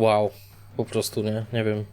Wow. Po prostu, nie? Nie wiem.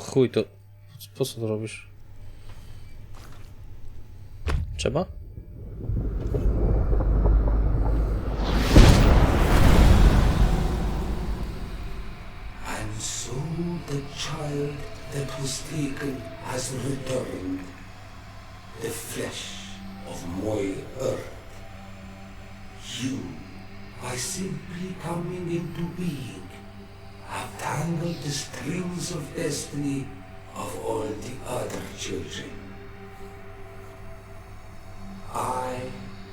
Chuj to... Po co to robisz? Trzeba? And so the child that was taken has returned, the flesh of my earth. You, by simply coming into being, have tangled the strings of destiny of all the other children. I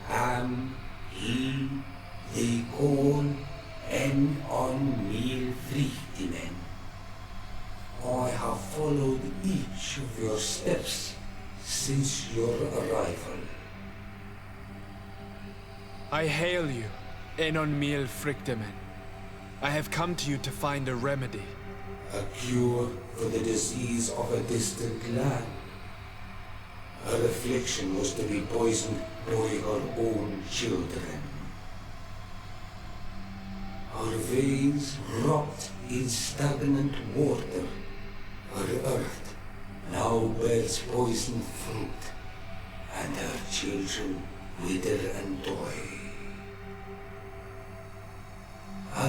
am he they call en on Frichtinen. I have followed each of your steps since your arrival. I hail you, Enon Miel Frichtemen. I have come to you to find a remedy. A cure for the disease of a distant land. Her affliction was to be poisoned by her own children. Her veins rot in stagnant water. Her earth now bears poisoned fruit, and her children wither and die.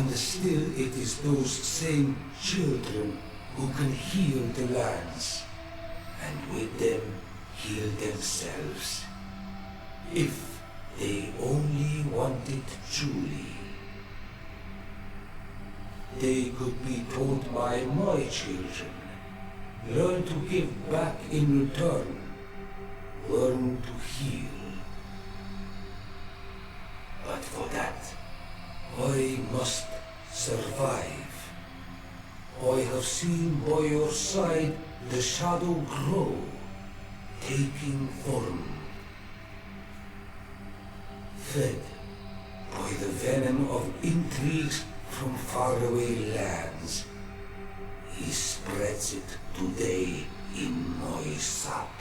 And still it is those same children who can heal the lands, and with them heal themselves. If they only wanted truly. They could be taught by my children. Learn to give back in return. Learn to heal. But for that, I must survive. I have seen by your side the shadow grow, taking form. Fed by the venom of intrigues from faraway lands, he spreads it today in my sap.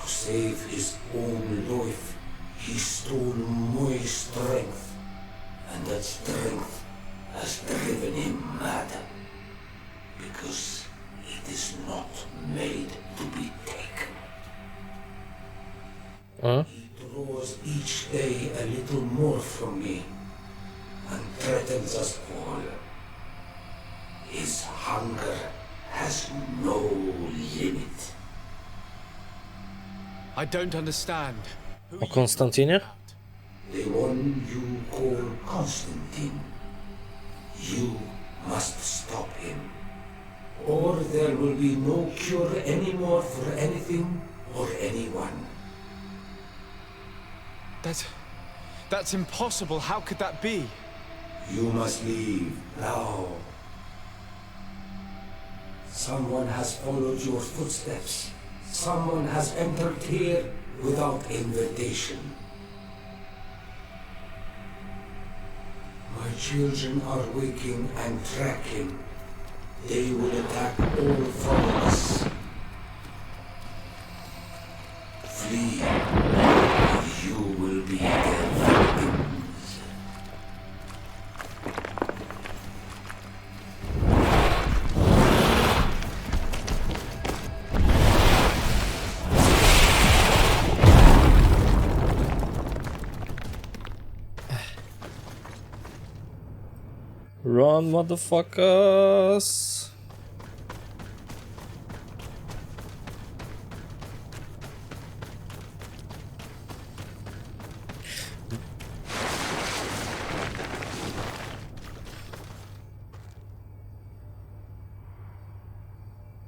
To save his own life, he stole my strength, and that strength has driven him mad. Because it is not made to be taken. A? He draws each day a little more from me, and threatens us all. His hunger has no limit. I don't understand. Who O Konstantinie? The one you call Constantine. You must stop him. Or there will be no cure anymore for anything or anyone. That's... That's impossible. How could that be? You must leave now. Someone has followed your footsteps. Someone has entered here without invitation. Children are waking and tracking. They will attack all from motherfuckers!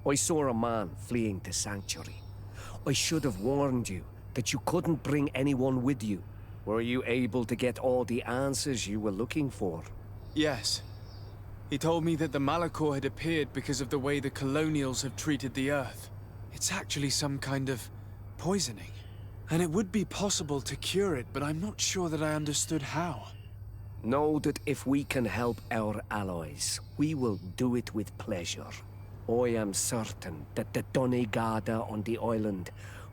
I saw a man fleeing to Sanctuary. I should have warned you. that you couldn't bring anyone with you. Were you able to get all the answers you were looking for? Yes. He told me that the Malachor had appeared because of the way the colonials have treated the Earth. It's actually some kind of poisoning. And it would be possible to cure it, but I'm not sure that I understood how. Know that if we can help our allies, we will do it with pleasure. I am certain that the Donegada on the island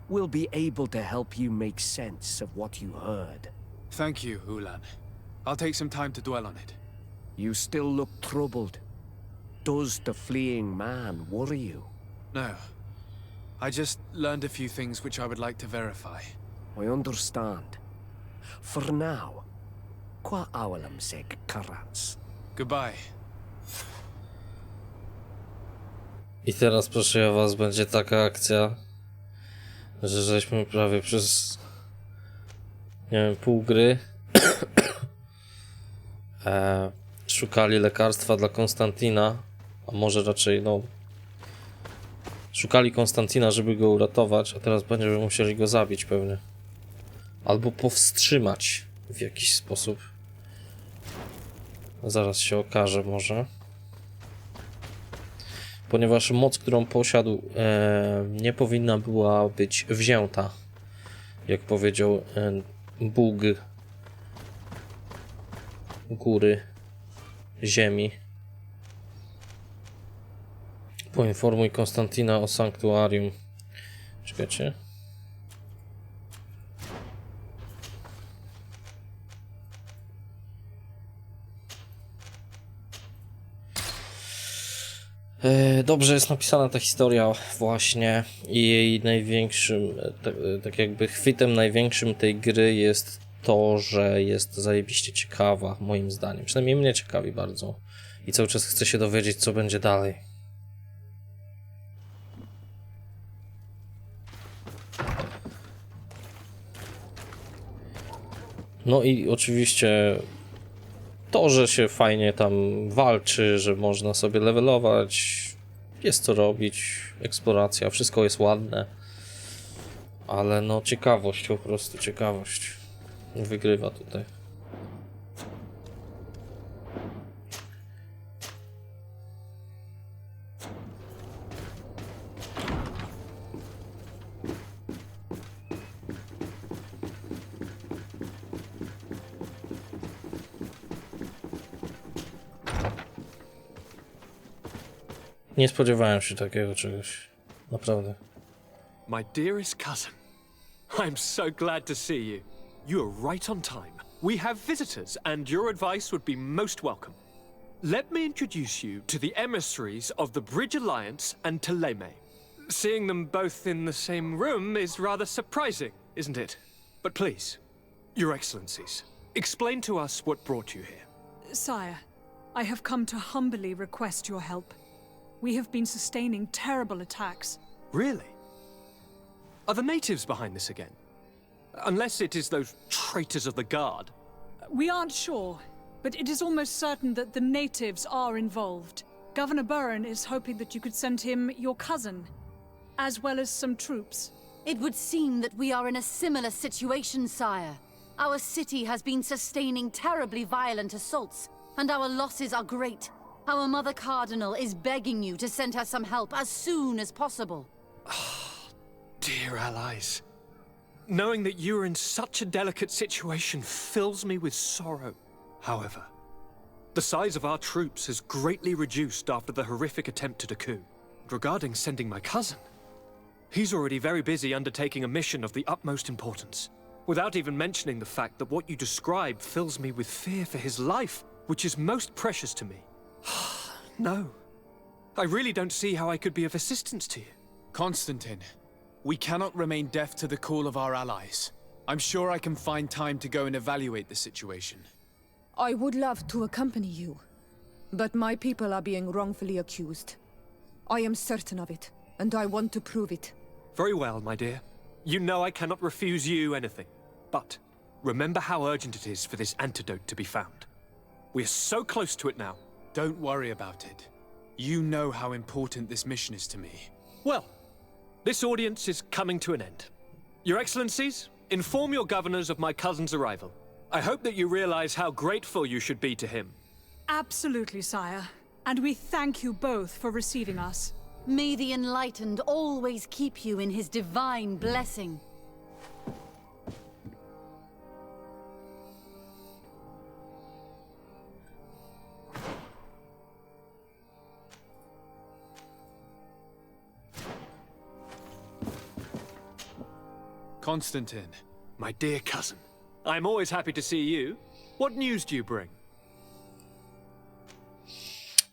will be able to help you make sense of what you heard. Thank you, Ulan. I'll take some time to dwell on it. You still look troubled. Does the fleeing man worry you? No. I just learned a few things which I would like to verify. I understand. For now, qua awalam seg karats. Goodbye. I teraz proszę ja was, będzie taka akcja, że żeśmy prawie przez nie wiem, pół gry e, szukali lekarstwa dla Konstantina, a może raczej no szukali Konstantina, żeby go uratować, a teraz będziemy musieli go zabić pewnie. Albo powstrzymać w jakiś sposób. Zaraz się okaże może ponieważ moc, którą posiadł, e, nie powinna była być wzięta, jak powiedział e, Bóg góry, ziemi. Poinformuj Konstantina o sanktuarium. Czekajcie. E, Dobrze jest napisana ta historia właśnie i jej największym, e, tak, e, tak jakby chwytem największym tej gry jest to, że jest zajebiście ciekawa, moim zdaniem. Przynajmniej mnie ciekawi bardzo. I cały czas chcę się dowiedzieć, co będzie dalej. No i oczywiście to, że się fajnie tam walczy, że można sobie levelować, jest co robić, eksploracja, wszystko jest ładne. Ale no ciekawość, po prostu ciekawość wygrywa tutaj. Nie spodziewałem się takiego czegoś. Naprawdę. My dearest cousin, I'm so glad to see you. You are right on time. We have visitors, and your advice would be most welcome. Let me introduce you to the emissaries of the Bridge Alliance and Teleme. Seeing them both in the same room is rather surprising, isn't it? But please, Your Excellencies, explain to us what brought you here. Sire, I have come to humbly request your help. We have been sustaining terrible attacks. Really? Are the natives behind this again? Unless it is those traitors of the Guard. We aren't sure, but it is almost certain that the natives are involved. Governor Burren is hoping that you could send him your cousin, as well as some troops. It would seem that we are in a similar situation, sire. Our city has been sustaining terribly violent assaults, and our losses are great. Our Mother Cardinal is begging you to send her some help as soon as possible. Dear allies, knowing that you are in such a delicate situation fills me with sorrow. However, the size of our troops has greatly reduced after the horrific attempt at a coup. Regarding sending my cousin, he's already very busy undertaking a mission of the utmost importance, without even mentioning the fact that what you describe fills me with fear for his life, which is most precious to me. no. I really don't see how I could be of assistance to you. Constantine, we cannot remain deaf to the call of our allies. I'm sure I can find time to go and evaluate the situation. I would love to accompany you, but my people are being wrongfully accused. I am certain of it, and I want to prove it. Very well, my dear. You know I cannot refuse you anything. But remember how urgent it is for this antidote to be found. We are so close to it now. Don't worry about it. You know how important this mission is to me. Well, this audience is coming to an end. Your Excellencies, inform your governors of my cousin's arrival. I hope that you realize how grateful you should be to him. Absolutely, sire. And we thank you both for receiving us. May the Enlightened always keep you in his divine blessing. Constantine, My dear cousin, I'm always happy to see you. What news do you bring?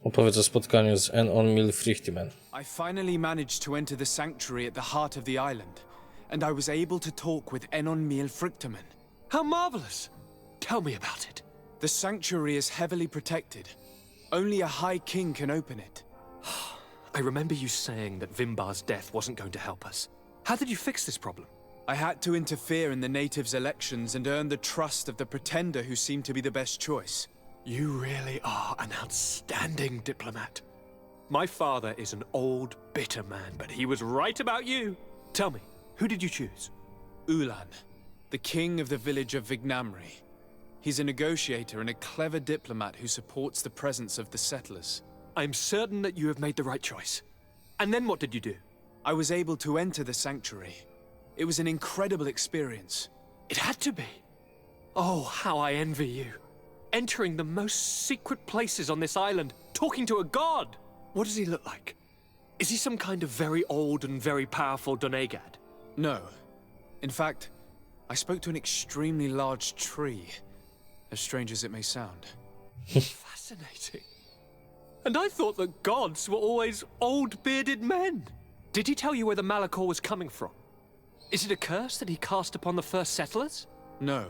Opowiedz o spotkaniu z Enon Milfrichtimen. I finally managed to enter the sanctuary at the heart of the island, and I was able to talk with Enon Miel Frictamen. How marvelous! Tell me about it. The sanctuary is heavily protected. Only a High King can open it. I remember you saying that Vimbar's death wasn't going to help us. How did you fix this problem? I had to interfere in the natives' elections and earn the trust of the pretender who seemed to be the best choice. You really are an outstanding diplomat. My father is an old, bitter man, but he was right about you. Tell me, who did you choose? Ulan, the king of the village of Vignamri. He's a negotiator and a clever diplomat who supports the presence of the settlers. I'm certain that you have made the right choice. And then what did you do? I was able to enter the sanctuary. It was an incredible experience. It had to be. Oh, how I envy you. Entering the most secret places on this island, talking to a god. What does he look like? Is he some kind of very old and very powerful Donegad? No. In fact, I spoke to an extremely large tree. As strange as it may sound. Fascinating. And I thought that gods were always old bearded men. Did he tell you where the Malachor was coming from? Is it a curse that he cast upon the first settlers? No.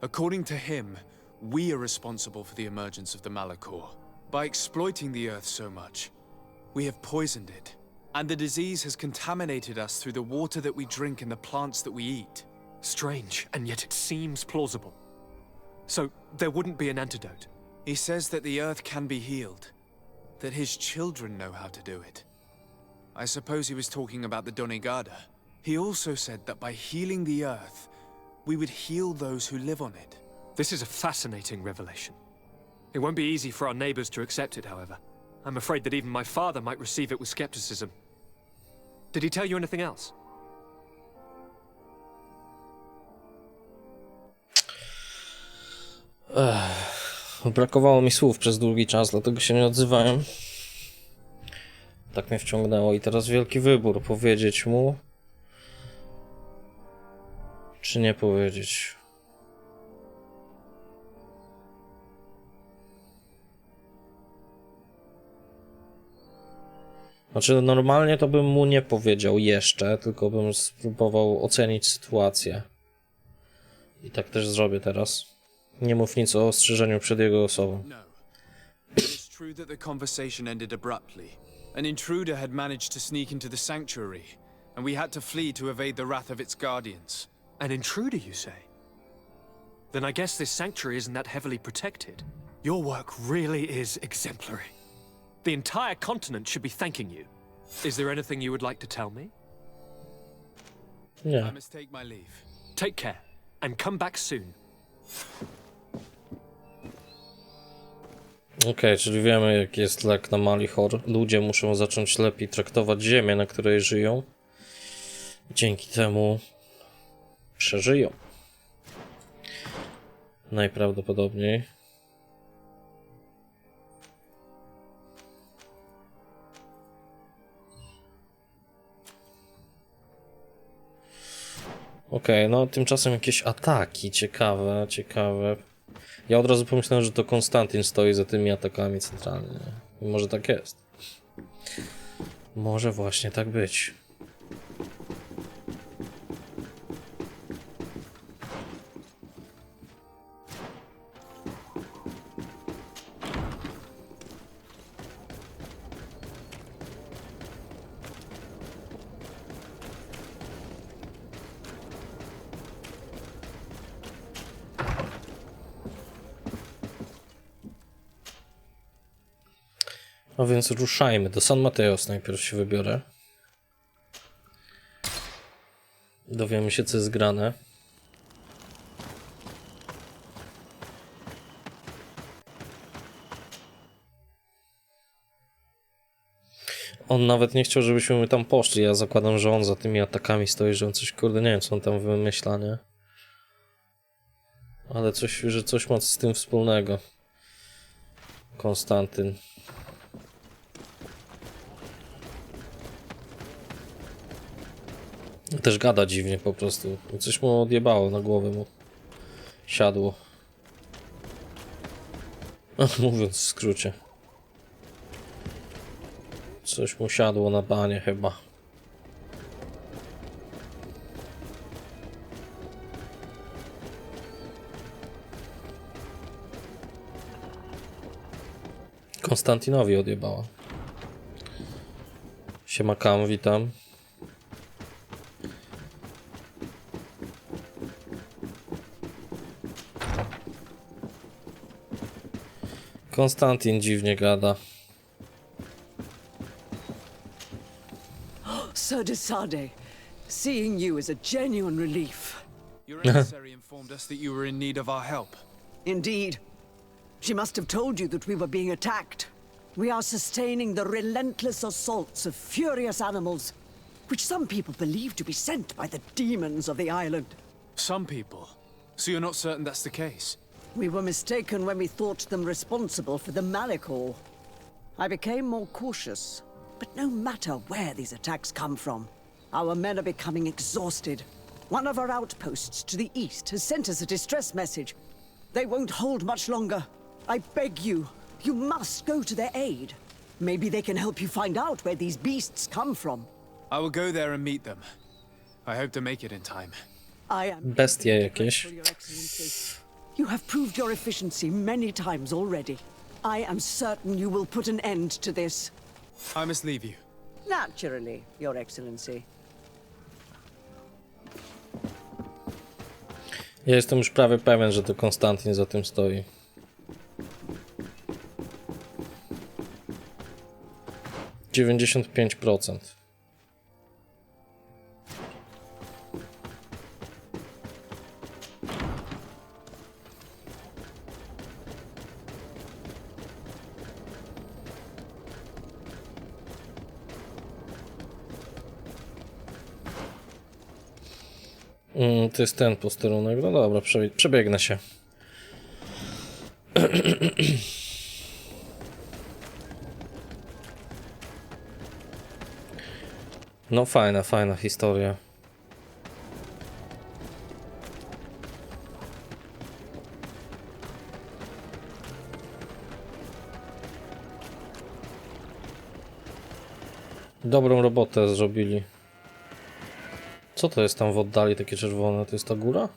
According to him, we are responsible for the emergence of the Malachor. By exploiting the Earth so much, we have poisoned it. And the disease has contaminated us through the water that we drink and the plants that we eat. Strange, and yet it seems plausible. So, there wouldn't be an antidote. He says that the Earth can be healed. That his children know how to do it. I suppose he was talking about the Donegada. He also said that by healing the Earth, we would heal those who live on it. This is a fascinating revelation. It won't be easy for our neighbors to accept it, however. I'm afraid that even my father might receive it with skepticism. Did he tell you anything else? Brakowało mi słów przez długi czas, dlatego się nie odzywałem. Tak mnie wciągnęło i teraz wielki wybór. Powiedzieć mu, czy nie powiedzieć. Znaczy, normalnie to bym mu nie powiedział jeszcze, tylko bym spróbował ocenić sytuację. I tak też zrobię teraz. Nie mów nic o ostrzeżeniu przed jego osobą. No. True that the conversation ended abruptly. An intruder had managed to sneak into the sanctuary, and we had to flee to evade the wrath of its guardians. An intruder, you say? Then I guess this sanctuary isn't that heavily protected. Your work really is exemplary. The entire continent should be thanking you. Is there anything you would like to tell me? I Nie. must take my leave. Take care, and come back soon. Okej, czyli wiemy, jak jest lek na Malichor. Ludzie muszą zacząć lepiej traktować ziemię, na której żyją. Dzięki temu przeżyją. Najprawdopodobniej. Okej, no tymczasem jakieś ataki. Ciekawe, ciekawe. Ja od razu pomyślałem, że to Konstantyn stoi za tymi atakami centralnie. Może tak jest. Może właśnie tak być. A więc ruszajmy. Do San Mateos najpierw się wybiorę. Dowiemy się, co jest grane. On nawet nie chciał, żebyśmy my tam poszli. Ja zakładam, że on za tymi atakami stoi, że on coś, kurde, nie wiem, co on tam wymyśla, nie? Ale coś, że coś ma z tym wspólnego. Konstantyn. Też gada dziwnie po prostu. Coś mu odjebało na głowę mu. Siadło. Mówiąc w skrócie. Coś mu siadło na banie chyba. Konstantinowi odjebała. Siema Kam, witam. Konstantin dziwnie gada. Sir Desade, seeing you is a genuine relief. Your emissary informed us that you were in need of our help. Indeed. She must have told you that we were being attacked. We are sustaining the relentless assaults of furious animals, which some people believe to be sent by the demons of the island. Some people. So you're not certain that's the case? We were mistaken when we thought them responsible for the Malachor. I became more cautious, but no matter where these attacks come from, our men are becoming exhausted. One of our outposts to the east has sent us a distress message. They won't hold much longer. I beg you, you must go to their aid. Maybe they can help you find out where these beasts come from. I will go there and meet them. I hope to make it in time. I am Bestie jakieś. You have proved your efficiency many times already. I am certain you will put an end to this. I must leave you. Naturally, Your Excellency. Ja jestem już prawie pewien, że to Konstantin za tym stoi. Dziewięćdziesiąt pięć procent. Mm, to jest ten posterunek. No dobra, przebie przebiegnę się. No fajna, fajna historia. Dobrą robotę zrobili. Co to jest tam w oddali takie czerwone? To jest ta góra?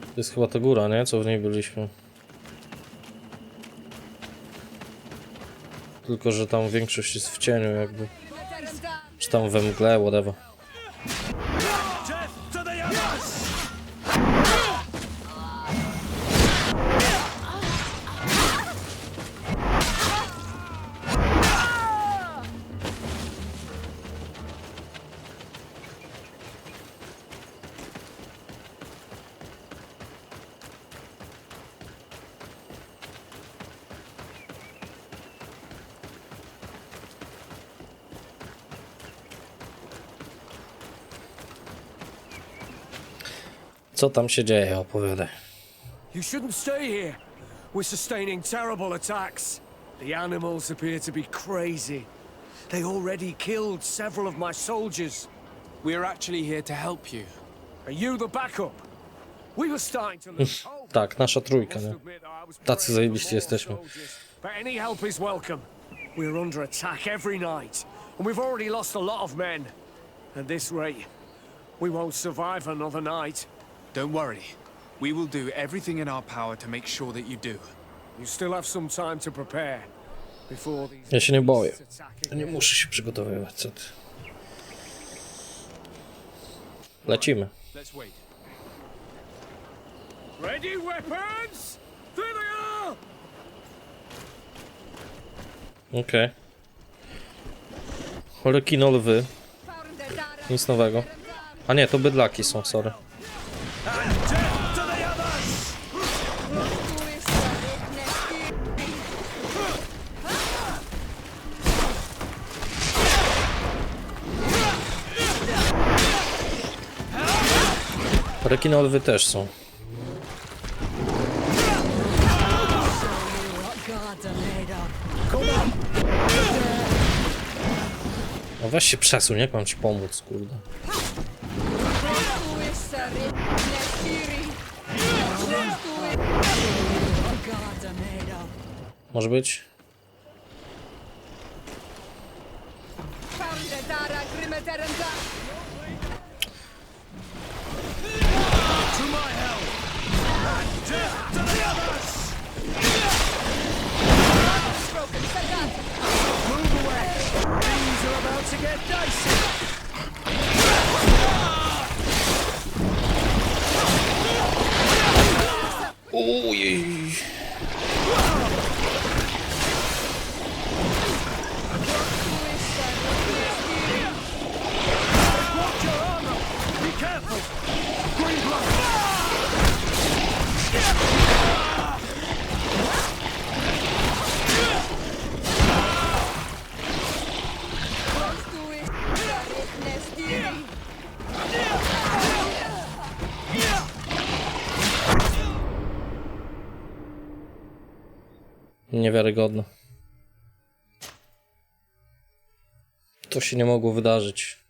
To jest chyba ta góra, nie? Co w niej byliśmy. Tylko, że tam większość jest w cieniu jakby. Czy tam we mgle, whatever. Co tam się dzieje? Opowiadaj. You shouldn't stay here. We're sustaining terrible attacks. The animals appear to be crazy. They already killed several of my soldiers. We're actually here to help you. Are you the backup? We were starting to lose hope. Tak, nasza trójka, was Tacy praying zajebiści for more jesteśmy. But any help is welcome. We're under attack every night, and we've already lost a lot of men. At this rate, we won't survive another night. Don't worry. We will do everything in our power to make sure that you do. You still have some time to prepare before these Ja się nie boję. Ja nie muszę się przygotowywać, co ty. Lecimy. Let's wait. Ready weapons? There they are! Okej. Okay. Rekino lwy. Nic nowego. A nie, to bydlaki są, sorry. Rekinolwy też są. No weź się przesuń, jak mam ci pomóc, kurde. Może być? Ojej. Niewiarygodne. To się nie mogło wydarzyć.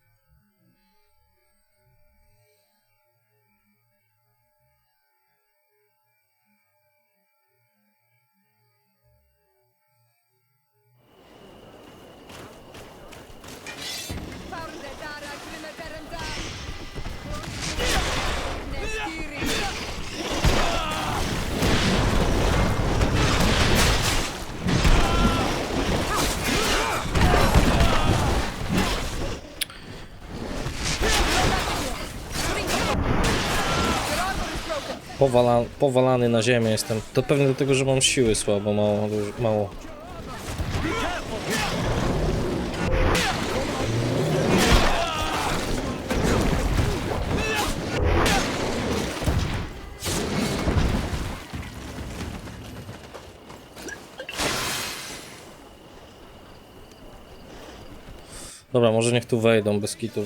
Powala, powalany na ziemię jestem. To pewnie dlatego, że mam siły słabo, mało. mało. Dobra, może niech tu wejdą bez kitu.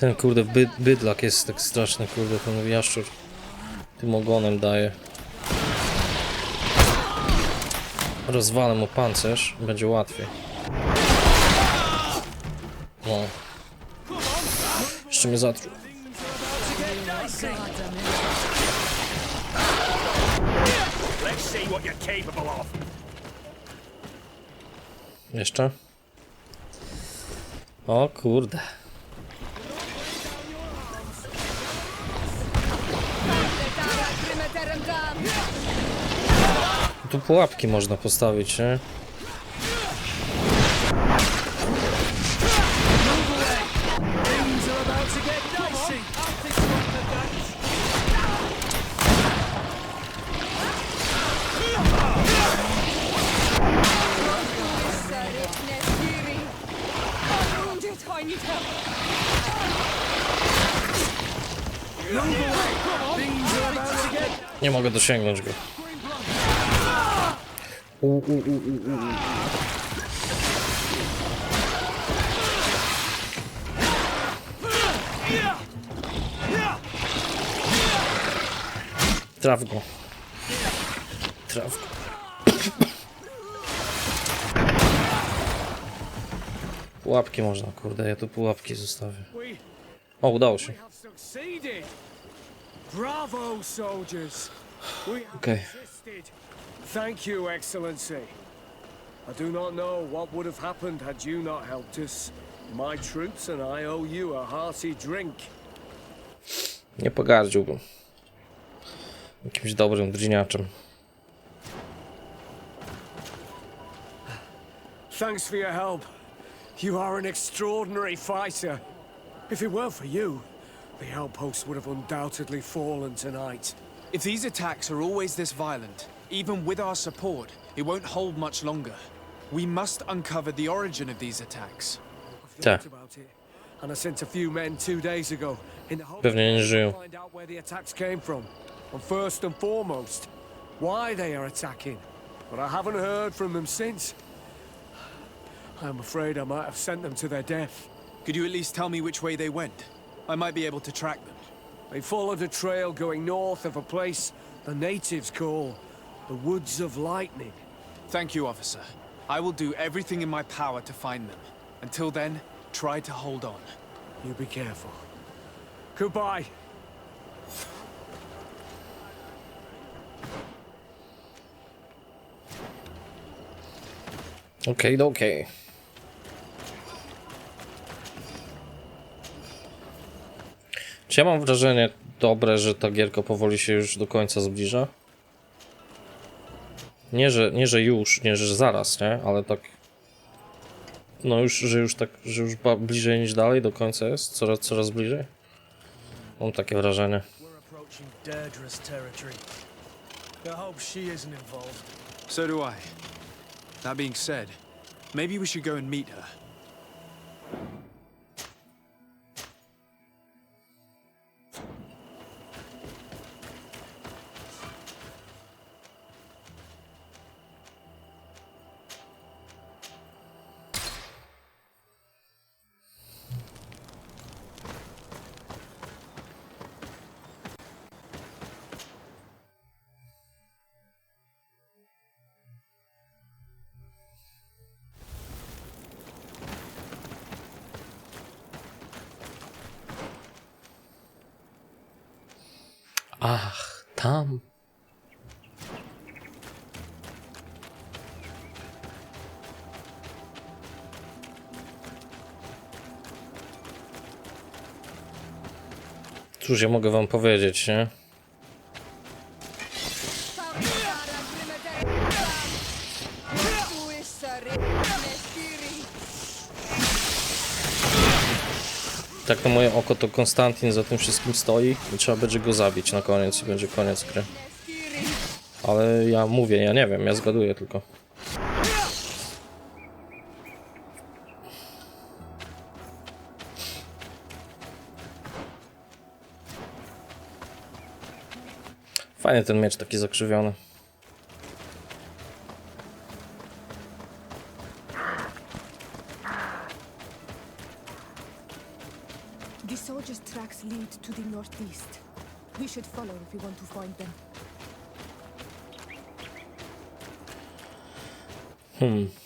Ten kurde byd, bydlak jest tak straszny, kurde, ten jaszczur tym ogonem daje. Rozwalę mu pancerz, będzie łatwiej. No. Jeszcze mnie zatruł. Jeszcze? O kurde. Tu pułapki można postawić, nie? Nie mogę dosięgnąć go. U, u, u, u, u. Traf go. Traf go. Pułapki można, kurde, ja tu pułapki zostawię. O, udało się. have Okay. Resisted. Thank you, Excellency. I do not know what would have happened had you not helped us. My troops and I owe you a hearty drink. Nie pogardziłbym. Jakimś dobrym driniaczem. thanks for your help. You are an extraordinary fighter. If it weren't for you, the outpost would have undoubtedly fallen tonight. If these attacks are always this violent, even with our support, it won't hold much longer. We must uncover the origin of these attacks. Tak. Thought about it, and I sent a few men two days ago in the hope Pewnie nie żyją. to find out where the attacks came from. And first and foremost, why they are attacking. But I haven't heard from them since. I'm afraid I might have sent them to their death. Could you at least tell me which way they went? I might be able to track them. They followed a trail going north of a place the natives call the Woods of Lightning. Thank you, officer. I will do everything in my power to find them. Until then, try to hold on. You be careful. Goodbye. Okej, okej. Czy ja mam wrażenie dobre, że ta gierka powoli się już do końca zbliża? Nie, że, nie, że już, nie, że zaraz, nie? Ale tak... No już, że już tak, że już bliżej niż dalej do końca jest? Coraz, coraz bliżej? Mam takie wrażenie. We're approaching Deirdre's territory. I hope she isn't involved. So do I. That being said, maybe we should go and meet her. Ach, tam. Cóż ja mogę wam powiedzieć, nie? Moje oko to Konstantin za tym wszystkim stoi i trzeba będzie go zabić na koniec i będzie koniec gry. Ale ja mówię, ja nie wiem, ja zgaduję tylko. Fajny ten miecz taki zakrzywiony. Should follow if we want to find them. Hmm.